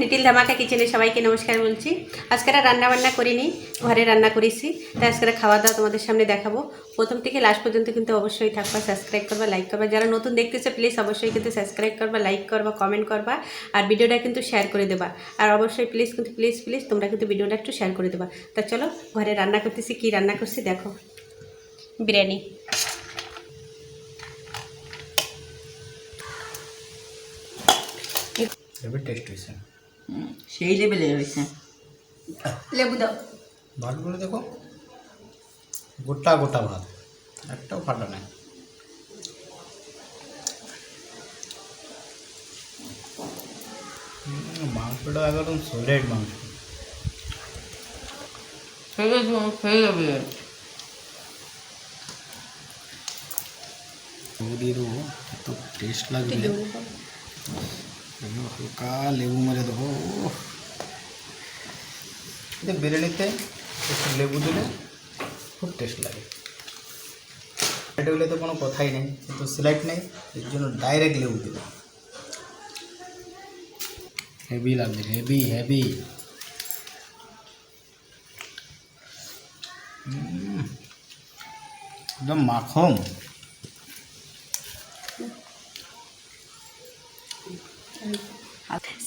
নিটিল ধামাকা কিচেনে সবাইকে নমস্কার বলছি। আজকে রান্না বান্না করিনি, ঘরে রান্না করেছি। তাই আজকে খাওয়া দাওয়া তোমাদের সামনে দেখাবো। প্রথম থেকে লাস্ট পর্যন্ত কিন্তু অবশ্যই থাকবা সাবস্ক্রাইব করবা লাইক করবা। যারা নতুন দেখতেছে প্লিজ অবশ্যই কিন্তু সাবস্ক্রাইব করবা লাইক করবা কমেন্ট করবা। আর ভিডিওটা কিন্তু শেয়ার করে দেবা। আর অবশ্যই প্লিজ কিন্তু প্লিজ প্লিজ তোমরা কিন্তু ভিডিওটা একটু শেয়ার করে দেবা। তা চলো, ঘরে রান্না করতেছি, কি রান্না করছি দেখো। বিরিয়ানি। হেভি টেস্ট হয়েছে। সেই লেভেলে হয়েছে লেবু দাও ভাতগুলো দেখো গোটা গোটা ভাত একটাও ফাটা নাই উম, মাংসটা একদম সলিড মাংস খেয়ে যাবে খেয়ে যাবে লেবু দিয়ে দেবো এত টেস্ট লাগবে লেবু হালকা লেবু মেরে দেবো। বিরিয়ানিতে একটু লেবু দিলে খুব টেস্ট লাগে। এটা হলে তো কোনো কথাই নেই, কিন্তু সিলেক্ট নেই, এর জন্য ডাইরেক্ট লেবু দেবে হেভি লাগবে হেভি হেভি একদম মাখন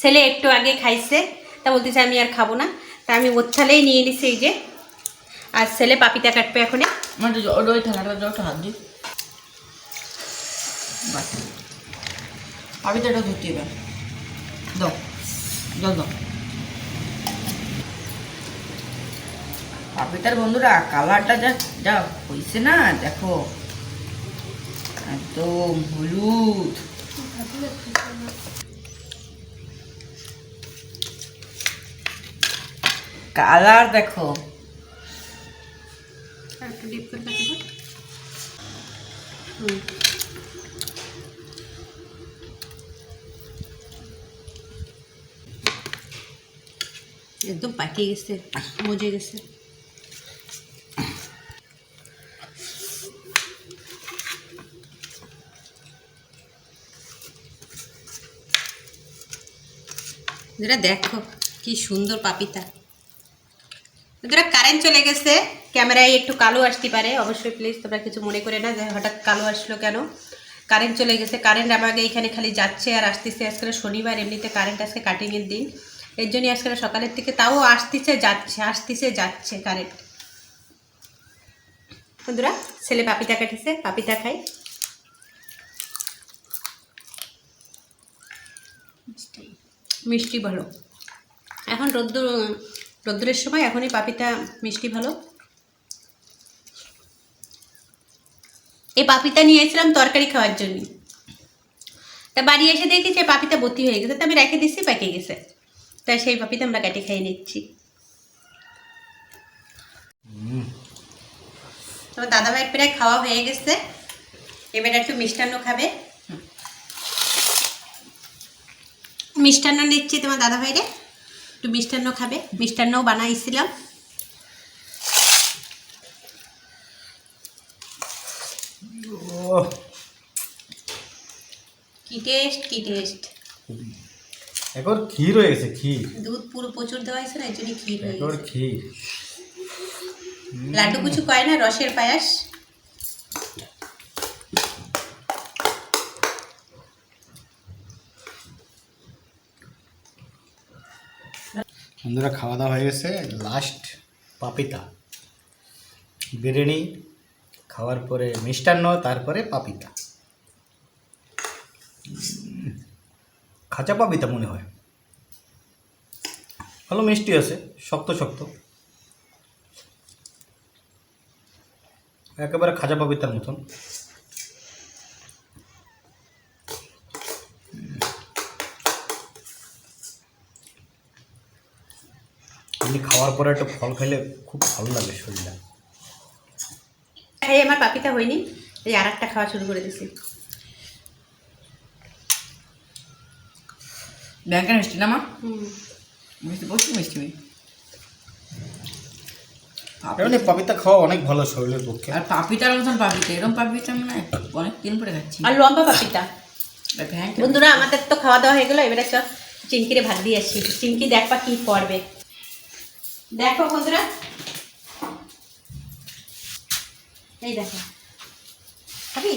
ছেলে একটু আগে খাইছে, তা বলতেছে আমি আর খাব না। তা আমি ওর থালেই নিয়ে নিছি এই যে। আর ছেলে পাপিতা কাটবে এখনে তো এটা ধরতে পাপিটার বন্ধুরা, কালারটা যা যা হয়েছে না, দেখো। একদম হলুদ। কালার দেখো। একদম পাকিয়ে গেছে মজে গেছে। যেটা দেখো কি সুন্দর পাপিতা। বন্ধুরা কারেন্ট চলে গেছে। ক্যামেরায় একটু কালো আসতে পারে, অবশ্যই প্লিজ তোমরা কিছু মনে করে না যে হঠাৎ কালো আসলো কেন। কারেন্ট চলে গেছে কারেন্ট আমাকে এখানে খালি যাচ্ছে আর আসতেছে। আজকে শনিবার, এমনিতে কারেন্ট আজকে কাটিংয়ের দিন। এর জন্যই আজকে সকালের থেকে তাও আসতেছে, যাচ্ছে আসতেছে, যাচ্ছে কারেন্ট বন্ধুরা, ছেলে পাপিতা কাটিছে, পাপিতা খাই। মিষ্টি। ভালো এখন রোদ্দুর রোদ্দুরের সময় এখনই পাপিতা মিষ্টি ভালো। এই পাপিতা নিয়ে এসেছিলাম তরকারি খাওয়ার জন্য। তা বাড়ি এসে দেখি যে পাপিতা বতি হয়ে গেছে তা আমি রেখে দিচ্ছি পেকে গেছে। তাই সেই পাপিতা আমরা কেটে খেয়ে নিচ্ছি। তোমার দাদাভাই প্রায় খাওয়া হয়ে গেছে। এবার একটু মিষ্টান্ন খাবে। মিষ্টান্ন নিচ্ছি তোমার দাদাভাইরে। একটু মিষ্টান্ন খাবে। মিষ্টান্নও বানাইছিলাম। কি টেস্ট কি টেস্ট? এখন ক্ষীর হয়ে গেছে ক্ষীর। দুধ পুরো প্রচুর দেওয়া হয়েছে না এর জন্য ক্ষীর হয়ে গেছে। ক্ষীর। লাড্ডু কিছু কয় না রসের পায়াস? বন্ধুরা, খাওয়া দাওয়া হয়ে গেছে। লাস্ট পাপিতা। বিরিয়ানি খাওয়ার পরে মিষ্টান্ন, তারপরে পাপিতা। খাঁচা পাপিতা মনে হয়। ভালো মিষ্টি আছে, শক্ত শক্ত। একেবারে খাঁচা পাপিতার মতন। এমনি খাওয়ার পরে একটা ফল খেলে খুব ভালো লাগে শরীরটা আমার পাপিতা হয়নি এই আর একটা খাওয়া শুরু করে দিছি। ব্যাংকের মিষ্টি না মা? মিষ্টি প্রচুর মিষ্টি এমনি পাপিতা খাওয়া অনেক ভালো শরীরের পক্ষে। আর পাপিটার মতন পাপিটা এরকম পাপিটা মানে অনেক দিন পরে খাচ্ছি। আর লম্বা পাপিতা। বন্ধুরা আমাদের তো খাওয়া দাওয়া হয়ে গেলো এবারে সব চিংকিরে ভাত দিয়ে আসি। চিংকি দেখবা কি করবে। দেখো বন্ধুরা। এই দেখো। খাবি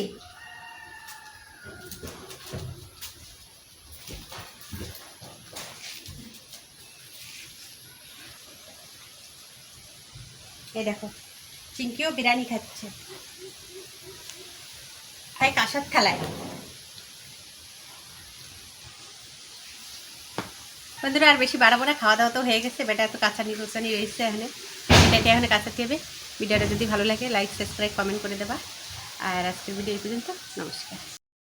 এই দেখো চিংকিও বিরিয়ানি খাচ্ছে। খাই কাঁসার থালায় বন্ধুরা, আর বেশি বাড়াবো না খাওয়া দাওয়া তো হয়ে গেছে, বেটা এত কাঁচা নির্বাচনী রয়েছে এখানে। এটাকে এখানে কাঁচাতে হবে ভিডিওটা যদি ভালো লাগে লাইক সাবস্ক্রাইব কমেন্ট করে দেবা। আর আজকের ভিডিও এই পর্যন্ত, নমস্কার।